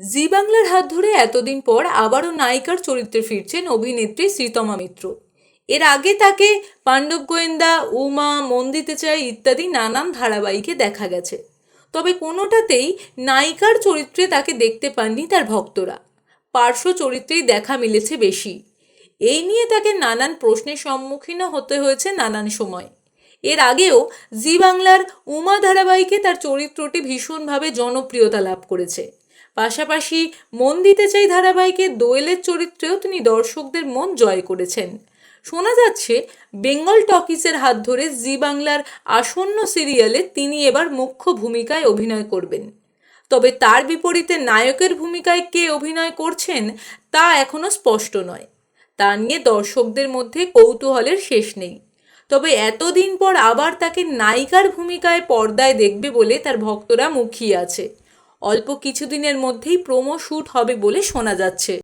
জি বাংলার হাত ধরে এতদিন পর আবারও নায়িকার চরিত্রে ফিরছেন অভিনেত্রী শ্রীতমা মিত্র। এর আগে তাকে পাণ্ডব গোয়েন্দা, উমা মন দিতে চাই ইত্যাদি নানান ধারাবাহিকে দেখা গেছে। তবে কোনোটাতেই নায়িকার চরিত্রে তাকে দেখতে পাননি তার ভক্তরা। পার্শ্ব চরিত্রেই দেখা মিলেছে বেশি। এই নিয়ে তাকে নানান প্রশ্নের সম্মুখীনও হতে হয়েছে নানান সময়। এর আগেও জি বাংলার উমা ধারাবাহিকে তার চরিত্রটি ভীষণভাবে জনপ্রিয়তা লাভ করেছে। পাশাপাশি মন দিতে চাই ধারাবাহিকে দোয়েলের চরিত্রেও তিনি দর্শকদের মন জয় করেছেন। শোনা যাচ্ছে, বেঙ্গল টকিজের হাত ধরে জি বাংলার আসন্ন সিরিয়ালে তিনি এবার মুখ্য ভূমিকায় অভিনয় করবেন। তবে তার বিপরীতে নায়কের ভূমিকায় কে অভিনয় করছেন, তা এখনও স্পষ্ট নয়। তা নিয়ে দর্শকদের মধ্যে কৌতূহলের শেষ নেই। তবে এতদিন পর আবার তাকে নায়িকার ভূমিকায় পর্দায় দেখবে বলে তার ভক্তরা মুখিয়ে আছে। অল্প কিছুদিনের মধ্যেই প্রোমো শ্যুট হবে বলে শোনা যাচ্ছে।